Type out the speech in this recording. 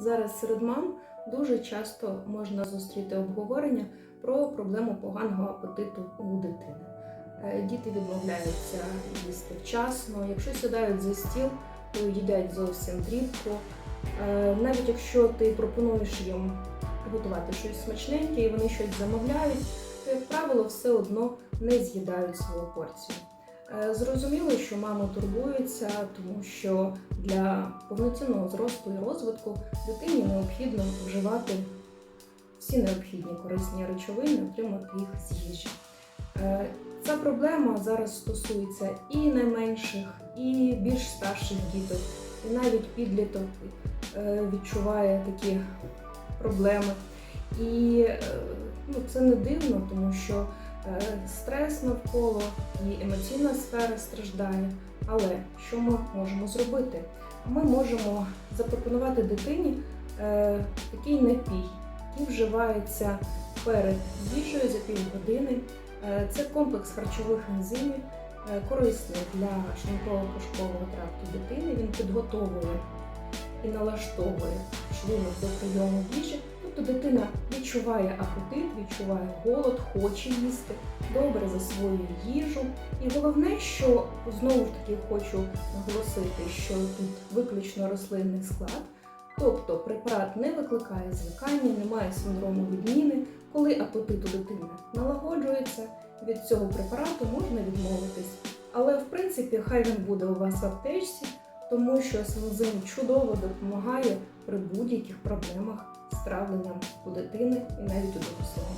Зараз серед мам дуже часто можна зустріти обговорення про проблему поганого апетиту у дитини. Е, Діти відмовляються їсти вчасно. Якщо сідають за стіл, то їдять зовсім дрібко. Е, Навіть якщо ти пропонуєш їм готувати щось смачненьке і вони щось замовляють, то, як правило, все одно не з'їдають свою порцію. Е, Зрозуміло, що мами турбуються, тому що для повноцінного зросту і розвитку дитині необхідно вживати всі необхідні корисні речовини, отримати їх з їжі. Е, Ця проблема зараз стосується і найменших, і більш старших діток, і навіть підліток е, відчуває такі проблеми. І ну, це не дивно, тому що стрес навколо і емоційна сфера страждає. Але що ми можемо зробити? Ми можемо запропонувати дитині е, такий напій, який вживається перед їжею за півгодини. Е, Це комплекс харчових ензимів, е, корисний для шлунково-кишкового тракту дитини. Він підготовує і налаштовує шлунок до прийому їжі. Тобто дитина відчуває апетит, відчуває голод, хоче їсти, добре засвоює їжу. І головне, що знову ж таки хочу наголосити, що тут виключно рослинний склад. Тобто препарат не викликає звикання, немає синдрому відміни. Коли апетит у дитини налагоджується, від цього препарату можна відмовитись. Але в принципі хай він буде у вас в аптечці, тому що сензин чудово допомагає при будь-яких проблемах з травленням у дитини і навіть у дорослого.